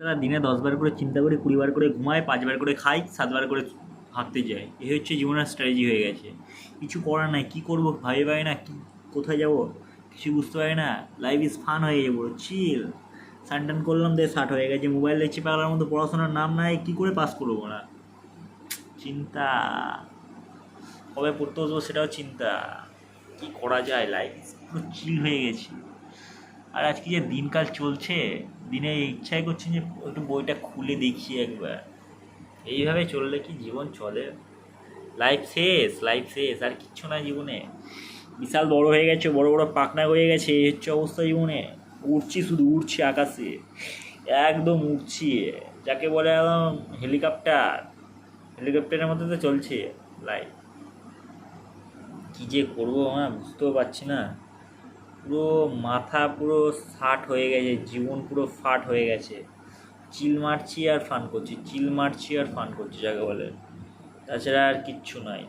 তারা দিনে দশবার করে চিন্তা করে কুড়িবার করে ঘুমায়, পাঁচবার করে খায়, সাতবার করে হাঁটতে যায়। এই হচ্ছে জীবনের স্ট্র্যাটেজি হয়ে গেছে। কিছু করার নাই, কী করব ভাবি পাই না, কি, কোথায় যাব? কিছু বুঝতে পারি না। লাইফ ইজ ফান হয়ে যাব চিল সান টান করলাম, দিয়ে শার্ট হয়ে গেছে। মোবাইল দেখছি, পাগলার মতো পড়াশোনার নাম নাই, কী করে পাস করব না? চিন্তা। কবে পড়তে বসবো সেটাও চিন্তা। কী করা যায়? লাইফ পুরো চিল হয়ে গেছি। আর আজকে যে দিনকাল চলছে, দিনে ইচ্ছাই করছে যে একটু বইটা খুলে দেখি একবার। এইভাবে চললে কি জীবন চলে? লাইফ শেষ লাইফ শেষ, আর কিচ্ছু না জীবনে। বিশাল বড় হয়ে গেছে, বড় বড় পাখনা হয়ে গেছে, এই হচ্ছে অবস্থা জীবনে। উড়ছি শুধু, উড়ছি আকাশে। একদম উড়ছি। যাকে বলে একদম হেলিকপ্টার হেলিকপ্টারের মধ্যে তো চলছে লাইফ কী যে করব হ্যাঁ বুঝতেও পারছি না। পুরো মাথা পুরো ফাট হয়ে গেছে, জীবন পুরো ফাট হয়ে গেছে। চিল মারছি আর ফান করছি, চিল মারছি আর ফান করছি, যাকে বলে। তাছাড়া আর কিচ্ছু নাই।